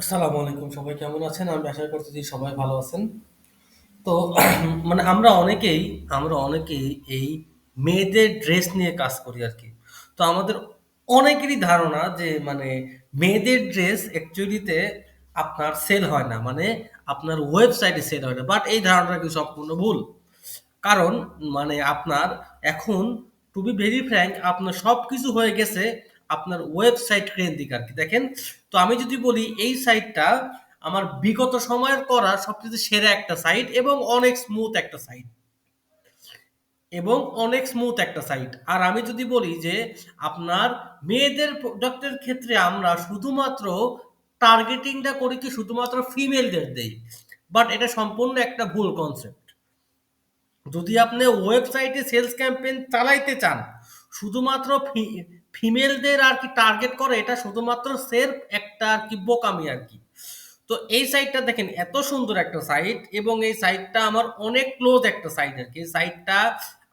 আসসালামু আলাইকুম, সবাই কেমন আছেন? আমি আশা করতেছি সবাই ভালো আছেন। তো মানে আমরা অনেকেই আমরা অনেকেই এই মেয়েদের ড্রেস নিয়ে কাজ করি আর কি তো আমাদের অনেকেরই ধারণা যে মানে মেয়েদের ড্রেস অ্যাকচুয়ালিতে আপনার সেল হয় না। মানে আপনার ওয়েবসাইটে সেল হয় না। বাট এই ধারণাটা কিন্তু সম্পূর্ণ ভুল। কারণ মানে আপনার এখন টু বি ভেরি ফ্র্যাঙ্ক আপনার সব কিছু হয়ে গেছে আপনার ওয়েবসাইট কেন্দ্রিক আর কি দেখেন তো আমি যদি বলি এই সাইটটা আমার বিগত সময়ের করা সবচেয়ে সেরা একটা সাইট এবং অনেক স্মুথ একটা সাইট। এবং অনেক স্মুথ একটা সাইট। আর আমি যদি বলি যে আপনার মেয়েদের প্রোডাক্টের ক্ষেত্রে আমরা শুধুমাত্র টার্গেটিংটা করি কি শুধুমাত্র ফিমেলদের দেই। বাট এটা সম্পূর্ণ একটা ভুল কনসেপ্ট। যদি আপনি ওয়েবসাইটে সেলস ক্যাম্পেইন চালাইতে চান, শুধুমাত্র ফি আর কি টার্গেট করে, এটা শুধুমাত্র সেলফ একটা আর কি বোকামি আর কি তো এই সাইটটা দেখেন, এত সুন্দর একটা সাইট এবং এই সাইটটা আমার অনেক ক্লোজ একটা সাইট আরকি। এই সাইটটা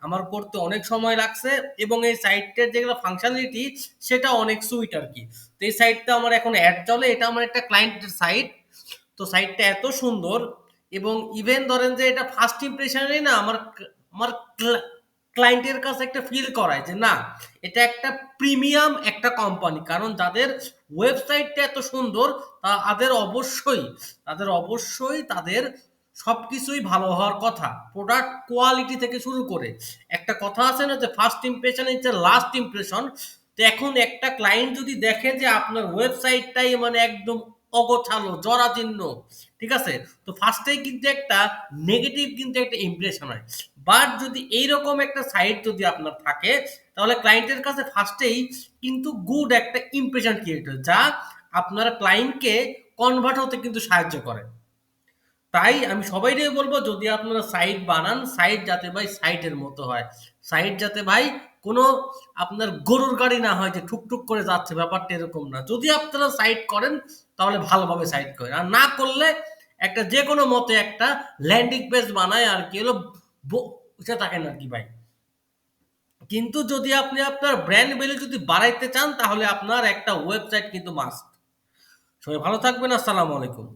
আমার করতে অনেক সময় লাগছে এবং এই সাইটটার যেগুলো ফাংশনালিটি সেটা অনেক সুইট আর কি তো এই সাইটটা আমার এখন অ্যাড চলে। এটা আমার একটা ক্লায়েন্টের সাইট। তো সাইটটা এত সুন্দর এবং ইভেন ধরেন যে এটা ফার্স্ট ইমপ্রেশনেই না, আমার আমার ক্লায়েন্টের কাছে একটা ফিল করায় যে, না, এটা একটা প্রিমিয়াম একটা কোম্পানি। কারণ যাদের ওয়েবসাইটটা এত সুন্দর তাদের অবশ্যই তাদের অবশ্যই তাদের সব কিছুই ভালো হওয়ার কথা। প্রোডাক্ট কোয়ালিটি থেকে শুরু করে। একটা কথা আছে না যে first impression is last impression. তো এখন একটা ক্লায়েন্ট যদি দেখে যে আপনার ওয়েবসাইটটাই মানে একদম অগোছালো, জরাজীর্ণ, ঠিক আছে? তো ফার্স্টেই কিন্তু একটা নেগেটিভ কিন্তু একটা ইমপ্রেশন হয়। বাট যদি এইরকম একটা সাইট যদি আপনার থাকে তাহলে ক্লায়েন্টের কাছে ফার্স্টেই কিন্তু গুড একটা ইমপ্রেশন ক্রিয়েট হয়। যা আপনার ক্লায়েন্টকে কনভার্ট হতে কিন্তু সাহায্য করে। তাই আমি সবাইকে বলব যদি আপনারা সাইট বানান, সাইট যাতে ভাই সাইটের মতো হয়। সাইট যাতে ভাই কোনো আপনার গরুর গাড়ি না হয় যে ঠুক-ঠুক করে যাচ্ছে ব্যাপারটা এরকম না। যদি আপনারা সাইট করেন তাহলে ভালোভাবে সাইট করেন। আর না করলে একটা যে কোনো মতে একটা ল্যান্ডিং পেজ বানায় আর কি হলো বসে থাকেন আর কি ভাই। কিন্তু যদি আপনি আপনার ব্র্যান্ড ভ্যালু যদি বাড়াইতে চান তাহলে আপনার একটা ওয়েবসাইট কিন্তু মাস্ট। সবাই ভালো থাকবেন। আসসালামু আলাইকুম।